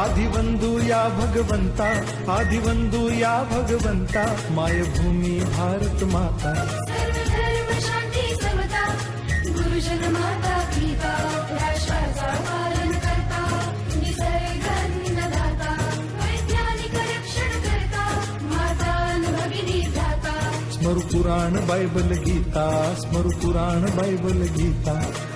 आधी ಬಂದು या भगवंता आधी ಬಂದು या भगवंता मायभूमी भारत माता। शांती सर्वदा गुरुजन माता पिता स्मरुपुराण बायबल गीता स्मरुपुराण बायबल गीता।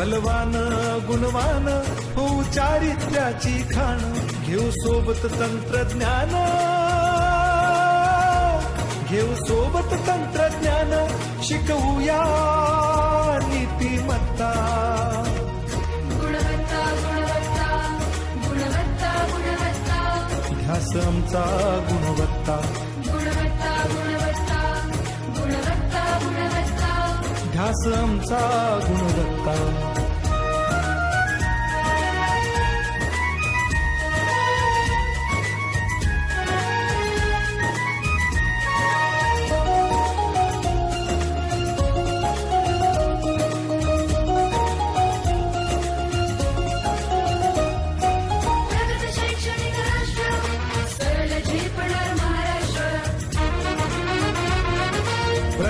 बलवान गुणवान हो चारित्र्याची खाण. घेऊ सोबत तंत्रज्ञान. घेऊ सोबत तंत्रज्ञान. शिकवूया नीतिमत्ता. गुणवत्ता गुणवत्ता गुणवत्ता गुणवत्ता. ध्यास आमचा गुणवत्ता. गुणवत्ता गुणवत्ता गुणवत्ता गुणवत्ता. ध्यास आमचा गुणवत्ता.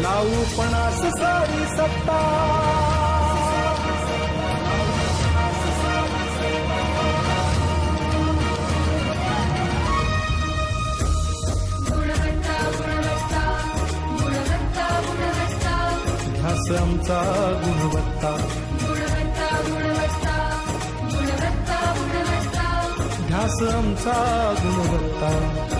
नाऊपणास सारी सत्ता. आमचा गुणवत्ता. ध्यास आमचा गुणवत्ता.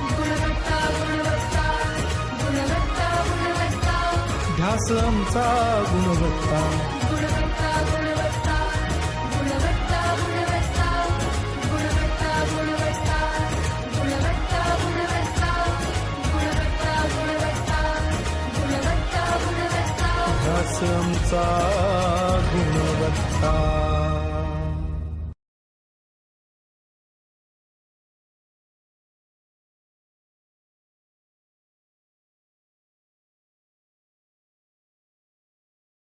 विकास आमचा गुणवत्ता. आमचा गुणवत्ता.